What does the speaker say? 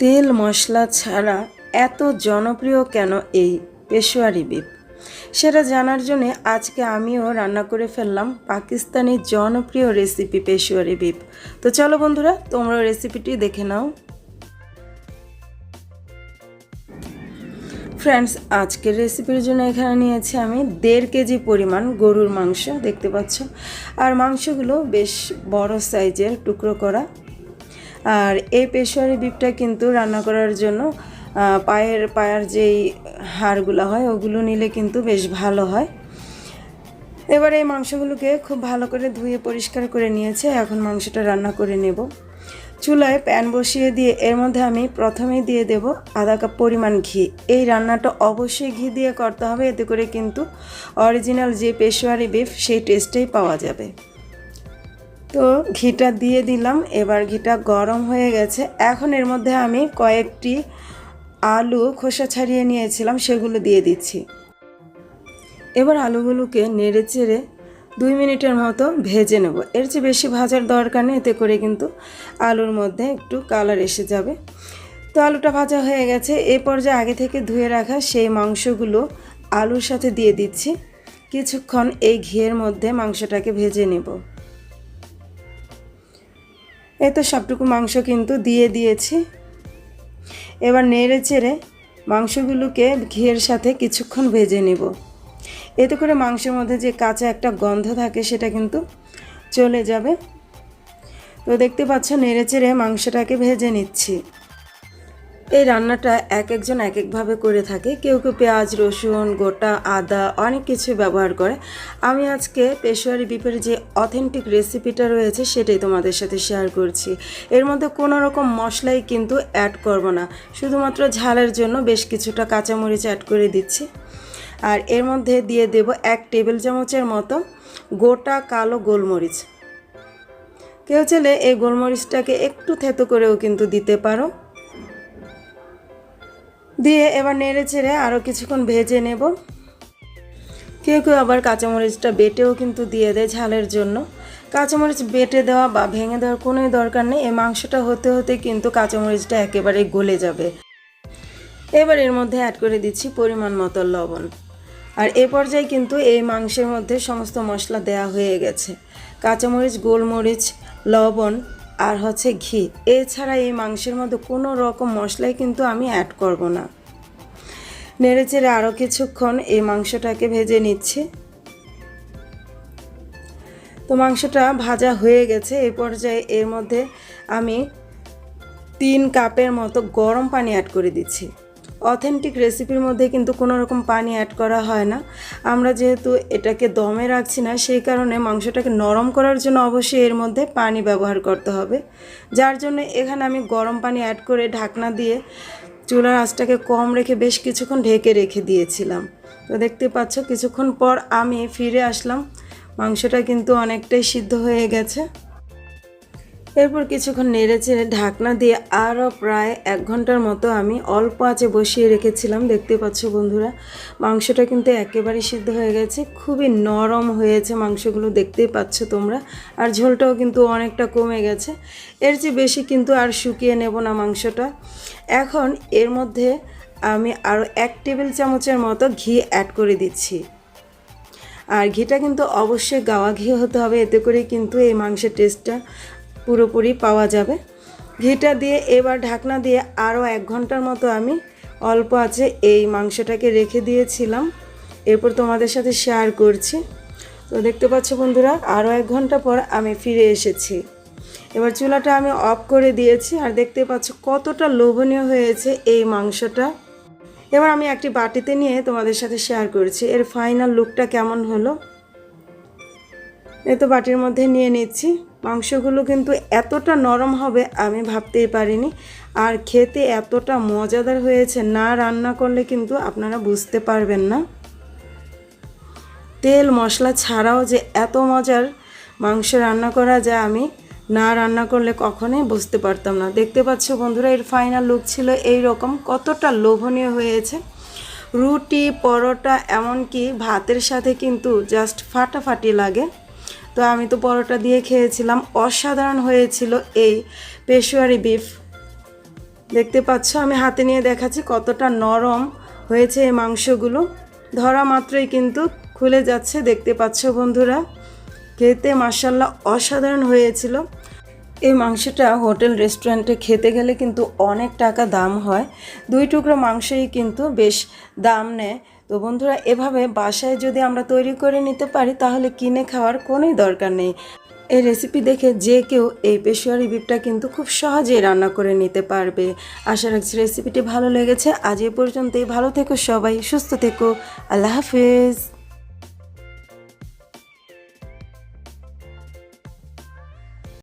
তেল মশলা ছাড়া এত জনপ্রিয় কেন এই পেশোয়ারি বিপ? সেটা জানার জন্য আজকে আমিও রান্না করে ফেললাম পাকিস্তানি জনপ্রিয় রেসিপি পেশোয়ারি বিপ। তো চলো বন্ধুরা, তোমরা রেসিপিটি দেখে নাও। ফ্রেন্ডস, আজকের রেসিপির জন্য এখানে নিয়েছি আমি দেড় কেজি পরিমাণ গরুর মাংস, দেখতে পাচ্ছ। আর মাংসগুলো বেশ বড় সাইজের টুকরো করা। আর এই পেশোয়ারি বিপটা কিন্তু রান্না করার জন্য পায়ের পায়ের যেই হাড়গুলো হয়, ওগুলো নিলে কিন্তু বেশ ভালো হয়। এবার এই মাংসগুলোকে খুব ভালো করে ধুয়ে পরিষ্কার করে নিয়েছে, এখন মাংসটা রান্না করে নেব। চুলায় প্যান বসিয়ে দিয়ে, এর মধ্যে আমি প্রথমেই দিয়ে দেব আধা কাপ পরিমাণ ঘি। এই রান্নাটা অবশ্যই ঘি দিয়ে করতে হবে, এতে করে কিন্তু অরিজিনাল যে পেশোয়ারি বিফ সেই টেস্টেই পাওয়া যাবে। তো ঘিটা দিয়ে দিলাম, এবার ঘিটা গরম হয়ে গেছে। এখন এর মধ্যে আমি কয়েকটি আলু খোসা ছাড়িয়ে নিয়েছিলাম, সেগুলো দিয়ে দিচ্ছি। এবার আলুগুলোকে নেড়ে চেড়ে দুই মিনিটের মতো ভেজে নেব। এর চেয়ে বেশি ভাজার দরকার নেই, এতে করে কিন্তু আলুর মধ্যে একটু কালার এসে যাবে। তো আলুটা ভাজা হয়ে গেছে। এ পর্যায়ে আগে থেকে ধুয়ে রাখা সেই মাংসগুলো আলুর সাথে দিয়ে দিচ্ছি। কিছুক্ষণ এই ঘিয়ের মধ্যে মাংসটাকে ভেজে নেব। এই তো সবটুকু মাংস কিন্তু দিয়ে দিয়েছি। এবার নেড়ে চেড়ে মাংসগুলোকে ঘিয়ের সাথে কিছুক্ষণ ভেজে নেব। এতে করে মাংসের মধ্যে যে কাঁচা একটা গন্ধ থাকে সেটা কিন্তু চলে যাবে। তো দেখতে পাচ্ছ, নেড়ে চেড়ে মাংসটাকে ভেজে নিচ্ছি। এই রান্নাটা এক একজন এক একভাবে করে থাকে। কেউ কেউ পেঁয়াজ, রসুন, গোটা, আদা অনেক কিছু ব্যবহার করে। আমি আজকে পেশোয়ারি বিপের যে অথেন্টিক রেসিপিটা রয়েছে সেটাই তোমাদের সাথে শেয়ার করছি। এর মধ্যে কোনো রকম মশলাই কিন্তু অ্যাড করব না। শুধুমাত্র ঝালের জন্য বেশ কিছুটা কাঁচামরিচ অ্যাড করে দিচ্ছি। আর এর মধ্যে দিয়ে দেব এক টেবিল চামচের মতো গোটা কালো গোলমরিচ। কেউ চাইলে এই গোলমরিচটাকে একটু থেতো করেও কিন্তু দিতে পারো। দিয়ে এবার নেড়ে চেড়ে আরও কিছুক্ষণ ভেজে নেব। কেউ কেউ আবার কাঁচামরিচটা বেটেও কিন্তু দিয়ে দেয় ঝালের জন্য। কাঁচামরিচ বেটে দেওয়া বা ভেঙে দেওয়ার কোনোই দরকার নেই। এই মাংসটা হতে হতে কিন্তু কাঁচামরিচটা একেবারে গলে যাবে। এবার এর মধ্যে অ্যাড করে দিচ্ছি পরিমাণ মতো লবণ। আর এ পর্যায়ে কিন্তু এই মাংসের মধ্যে সমস্ত মশলা দেয়া হয়ে গেছে। কাঁচামরিচ, গোলমরিচ, লবণ আর হচ্ছে ঘি। এছাড়া এই মাংসের মধ্যে কোনো রকম মশলাই কিন্তু আমি অ্যাড করব না। নেড়ে চেড়ে আরও কিছুক্ষণ এই মাংসটাকে ভেজে নিচ্ছি। তো মাংসটা ভাজা হয়ে গেছে। এই পর্যায়ে এর মধ্যে আমি তিন কাপের মতো গরম পানি অ্যাড করে দিচ্ছি। অথেন্টিক রেসিপির মধ্যে কিন্তু কোনো রকম পানি অ্যাড করা হয় না। আমরা যেহেতু এটাকে দমে রাখছি না, সেই কারণে মাংসটাকে নরম করার জন্য অবশ্যই এর মধ্যে পানি ব্যবহার করতে হবে। যার জন্য এখানে আমি গরম পানি অ্যাড করে ঢাকনা দিয়ে চুলার আঁচটাকে কম রেখে বেশ কিছুক্ষণ ঢেকে রেখে দিয়েছিলাম। তো দেখতে পাচ্ছ, কিছুক্ষণ পর আমি ফিরে আসলাম। মাংসটা কিন্তু অনেকটাই সিদ্ধ হয়ে গেছে। এরপর কিছুক্ষণ নেড়ে চেড়ে ঢাকনা দিয়ে আরও প্রায় এক ঘণ্টার মতো আমি অল্প আঁচে বসিয়ে রেখেছিলাম। দেখতে পাচ্ছ বন্ধুরা, মাংসটা কিন্তু একেবারে সিদ্ধ হয়ে গেছে। খুবই নরম হয়েছে মাংসগুলো, দেখতেই পাচ্ছ তোমরা। আর ঝোলটাও কিন্তু অনেকটা কমে গেছে। এর চেয়ে বেশি কিন্তু আর শুকিয়ে নেব না মাংসটা। এখন এর মধ্যে আমি আরও এক টেবিল চামচের মতো ঘি অ্যাড করে দিচ্ছি। আর ঘিটা কিন্তু অবশ্যই গাওয়া ঘি হতে হবে, এতে করে কিন্তু এই মাংসের টেস্টটা পুরোপুরি পাওয়া যাবে। ঘিটা দিয়ে, এবার ঢাকনা দিয়ে আরও এক ঘণ্টার মতো আমি অল্প আছে এই মাংসটাকে রেখে দিয়েছিলাম। এরপর তোমাদের সাথে শেয়ার করছি। তো দেখতে পাচ্ছ বন্ধুরা, আরও এক ঘণ্টা পর আমি ফিরে এসেছি। এবার চুলাটা আমি অফ করে দিয়েছি আর দেখতে পাচ্ছ কতটা লোভনীয় হয়েছে এই মাংসটা। এবার আমি একটি বাটিতে নিয়ে তোমাদের সাথে শেয়ার করছি। এর ফাইনাল লুকটা কেমন হলো? এ তো বাটির মধ্যে নিয়ে নিচ্ছি। মাংসগুলো কিন্তু এতটা নরম হবে, আমি ভাবতেই পারিনি। আর খেতে এতটা মজাদার হয়েছে, না রান্না করলে কিন্তু আপনারা বুঝতে পারবেন না। তেল মশলা ছাড়াও যে এত মজার মাংস রান্না করা যায়, আমি না রান্না করলে কখনোই বুঝতে পারতাম না। দেখতে পাচ্ছ বন্ধুরা, এর ফাইনাল লুক ছিল এই রকম কতটা লোভনীয় হয়েছে। রুটি, পরোটা, এমনকি ভাতের সাথে কিন্তু জাস্ট ফাটাফাটি লাগে। তো আমি তো পরোটা দিয়ে খেয়েছিলাম। অসাধারণ হয়েছিল এই পেশোয়ারি বিফ। দেখতে পাচ্ছ, আমি হাতে নিয়ে দেখাচ্ছি কতটা নরম হয়েছে এই মাংসগুলো। ধরা মাত্রই কিন্তু খুলে যাচ্ছে, দেখতে পাচ্ছ বন্ধুরা। খেতে মার্শাল্লাহ অসাধারণ হয়েছিল। এই মাংসটা হোটেল রেস্টুরেন্টে খেতে গেলে কিন্তু অনেক টাকা দাম হয়। দুই টুকরো মাংসই কিন্তু বেশ দাম নেয়। তো বন্ধুরা, এভাবে বাসায় যদি আমরা তৈরি করে নিতে পারি, তাহলে কিনে খাওয়ার কোনোই দরকার নেই। এই রেসিপি দেখে যে কেউ এই পেশোয়ারি বিপটা কিন্তু খুব সহজেই রান্না করে নিতে পারবে। আশা রাখছি রেসিপিটি ভালো লেগেছে। আজ এ পর্যন্তই। ভালো থেকো সবাই, সুস্থ থেকো। আল্লাহ হাফিজ।